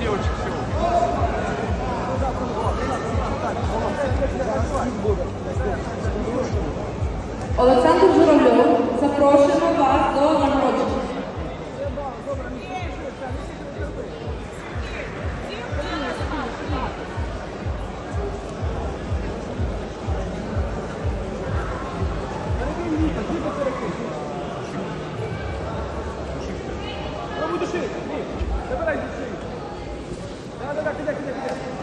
девочек всего. Олександр Журавльов запрошений. きれい。